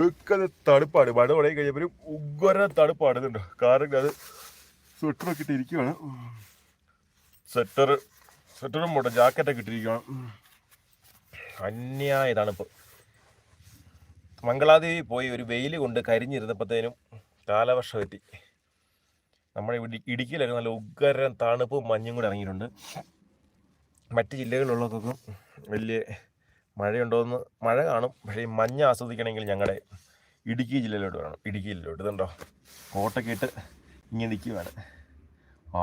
ഒടുക്കത് തണുപ്പാണ്. മഴ തുടങ്ങി കഴിഞ്ഞപ്പോൾ ഉഗ്ര തണുപ്പാണ് കാരണം അത് സ്വെറ്ററൊക്കെ ഇട്ടിരിക്കുകയാണ് സ്വെറ്റർ സ്വെറ്ററും പോട്ടെ ജാക്കറ്റൊക്കെ ഇട്ടിരിക്കുകയാണ് അന്യായ തണുപ്പ്. മംഗളാദേവി പോയി ഒരു വെയിൽ കൊണ്ട് കരിഞ്ഞിരുന്നപ്പോഴത്തേനും കാലവർഷം എത്തി. നമ്മുടെ ഇടി ഇടുക്കിയിലൊക്കെ നല്ല ഉഗ്രം തണുപ്പും മഞ്ഞും കൂടെ ഇറങ്ങിയിട്ടുണ്ട്. മറ്റ് ജില്ലകളിലുള്ളവർക്കൊക്കെ വലിയ മഴയുണ്ടോയെന്ന് മഴ കാണും. പക്ഷേ ഈ മഞ്ഞ് ആസ്വദിക്കണമെങ്കിൽ ഞങ്ങളുടെ ഇടുക്കി ജില്ലയിലോട്ട് വേണം ഇടുക്കി ജില്ലയിലോട്ട്. ഇതുണ്ടോ? കോട്ടൊക്കെ ഇട്ട് ഇങ്ങനെ നിൽക്കുകയാണ് ആ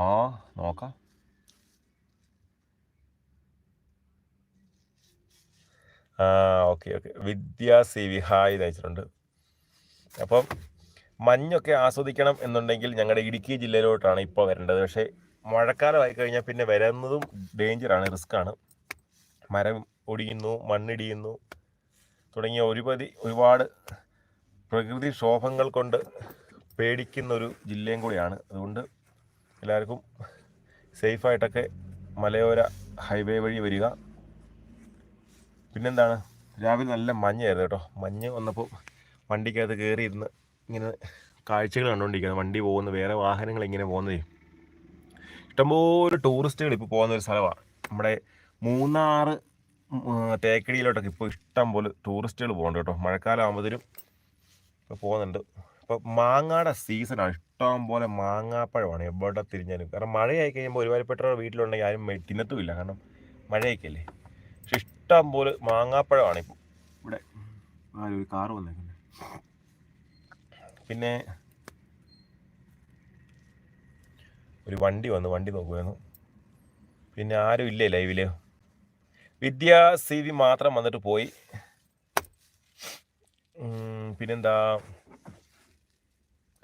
നോക്കാം. ആ okay okay. Vidya C V hi എന്ന് അപ്പം മഞ്ഞൊക്കെ ആസ്വദിക്കണം എന്നുണ്ടെങ്കിൽ ഞങ്ങളുടെ ഇടുക്കി ജില്ലയിലോട്ടാണ് ഇപ്പോൾ വരേണ്ടത്. പക്ഷേ മഴക്കാലമായി കഴിഞ്ഞാൽ പിന്നെ വരുന്നതും ഡേഞ്ചറാണ് റിസ്ക്കാണ്. മരം ഒടിയുന്നു മണ്ണിടിയുന്നു തുടങ്ങിയ ഒരുപതി ഒരുപാട് പ്രകൃതി ക്ഷോഭങ്ങൾ കൊണ്ട് പേടിക്കുന്ന ഒരു ജില്ലയും കൂടിയാണ്. അതുകൊണ്ട് എല്ലാവർക്കും സേഫായിട്ടൊക്കെ മലയോര ഹൈവേ വഴി വരിക. പിന്നെന്താണ്? രാവിലെ നല്ല മഞ്ഞായിരുന്നു കേട്ടോ. മഞ്ഞ് വന്നപ്പോൾ വണ്ടിക്കകത്ത് കയറി ഇരുന്ന് ഇങ്ങനെ കാഴ്ചകൾ കണ്ടുകൊണ്ടിരിക്കുന്നത് വണ്ടി പോകുന്ന വേറെ വാഹനങ്ങൾ ഇങ്ങനെ പോകുന്നതേ. ഇഷ്ടംപോലെ ടൂറിസ്റ്റുകൾ ഇപ്പോൾ പോകുന്ന ഒരു സ്ഥലമാണ്. നമ്മുടെ ആ, തേക്കടിയിലോട്ടൊക്കെ ഇപ്പോൾ ഇഷ്ടം പോലെ ടൂറിസ്റ്റുകൾ പോകുന്നുണ്ട് കേട്ടോ. മഴക്കാലം ആകുമ്പോഴത്തേനും ഇപ്പോൾ പോകുന്നുണ്ട് ഇപ്പോൾ മാങ്ങയുടെ സീസണാണ് ഇഷ്ടം പോലെ മാങ്ങാപ്പഴമാണ് എവിടെ തിരിഞ്ഞാലും. കാരണം മഴയായി കഴിയുമ്പോൾ ഒരുപാട് വീട്ടിലുണ്ടെങ്കിൽ ആരും തിന്നത്തുമില്ല. കാരണം മഴയൊക്കെയല്ലേ. പക്ഷെ ഇഷ്ടം പോലെ മാങ്ങാപ്പഴമാണ് ഇപ്പോൾ ഇവിടെ ആരും ഒരു കാറ് വന്നേക്കുന്നത് പിന്നെ ഒരു വണ്ടി വന്നു. വണ്ടി നോക്കുമായിരുന്നു പിന്നെ ആരും ഇല്ലേ ലൈവിൽ? വിദ്യാ സി വി മാത്രം വന്നിട്ട് പോയി. പിന്നെന്താ?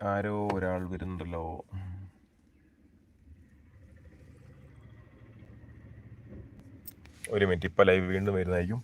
ആരോ ഒരാൾ വരുന്നുണ്ടല്ലോ. ഒരു മിനിറ്റ് ഇപ്പൊ ലൈവ് വീണ്ടും വരുന്നതായിരിക്കും.